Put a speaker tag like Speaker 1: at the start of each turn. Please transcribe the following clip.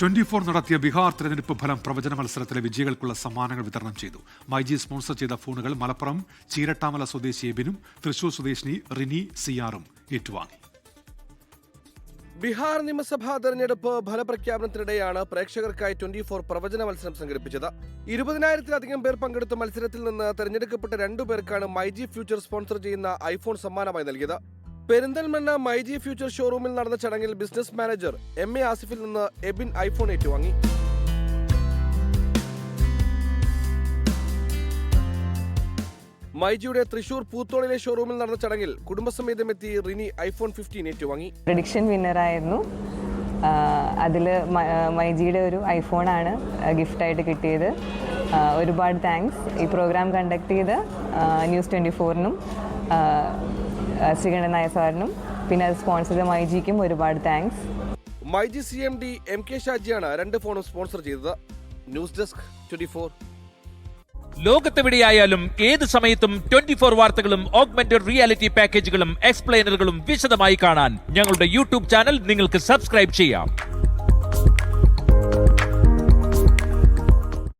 Speaker 1: Twenty four നടത്തിയ ബീഹാർ തെരഞ്ഞെടുപ്പ് ഫലം പ്രവചന മത്സരത്തിലെ വിജയികൾക്കുള്ള സമ്മാനങ്ങൾ വിതരണം ചെയ്തു. മൈജി സ്പോൺസർ ചെയ്ത ഫോണുകൾ മലപ്പുറം ചീരട്ടാമല സ്വദേശി എബിനും തൃശൂർ സ്വദേശിനി റിനി സിയാറും ഏറ്റുവാങ്ങി.
Speaker 2: ബീഹാർ നിയമസഭാ തെരഞ്ഞെടുപ്പ് ഫലപ്രഖ്യാപനത്തിനിടെയാണ് പ്രേക്ഷകർക്കായി ട്വന്റി ഫോർ പ്രവചന മത്സരം സംഘടിപ്പിച്ചത്. ഇരുപതിനായിരത്തിലധികം പേർ പങ്കെടുത്ത മത്സരത്തിൽ നിന്ന് തെരഞ്ഞെടുക്കപ്പെട്ട രണ്ടു പേർക്കാണ് മൈജി ഫ്യൂച്ചർ സ്പോൺസർ ചെയ്യുന്ന ഐഫോൺ സമ്മാനമായി നൽകിയത്. പെരിന്തൽമണ്ണ മൈ ജി ഫ്യൂച്ചർ ഷോറൂമിൽ നടന്ന ചടങ്ങിൽ ബിസിനസ് മാനേജർ എം എ ആസിഫിൽ നിന്ന് എബിൻ ഐഫോൺ ഏറ്റുവാങ്ങി. മൈജിയുടെ തൃശൂർ പൂത്തോളിലെ ഷോറൂമിൽ നടന്ന ചടങ്ങിൽ കുടുംബസമേതം എത്തി റിനി ഐഫോൺ ഫിഫ്റ്റീൻ ഏറ്റുവാങ്ങി.
Speaker 3: പ്രഡിക്ഷൻ വിന്നറായിരുന്നു അതിൽ മൈജിയുടെ ഒരു ഐഫോണാണ് ഗിഫ്റ്റായിട്ട് കിട്ടിയത്. ഒരുപാട് താങ്ക്സ് ഈ പ്രോഗ്രാം കണ്ടക്ട് ചെയ്ത് ന്യൂസ് ട്വന്റി ഫോറിനും ശ്രീകണ്ഠൻ നായർ സാറിനും പിന്നെ അത് സ്പോൺസർ ചെയ്ത മൈജിക്കും ഒരുപാട് thanks
Speaker 2: myG C M D M K ഷാജിയാണ് രണ്ട് ഫോണും സ്പോൺസർ ചെയ്തത്. ന്യൂസ് ഡെസ്ക് ട്വന്റി ഫോർ
Speaker 4: ലോകത്തെവിടെയായാലും ഏത് സമയത്തും ട്വന്റി ഫോർ വാർത്തകളും ഓഗ്മെന്റഡ് റിയാലിറ്റി പാക്കേജുകളും എക്സ്പ്ലെയിനറുകളും വിശദമായി കാണാൻ ഞങ്ങളുടെ യൂട്യൂബ് ചാനൽ നിങ്ങൾക്ക് സബ്സ്ക്രൈബ് ചെയ്യാം.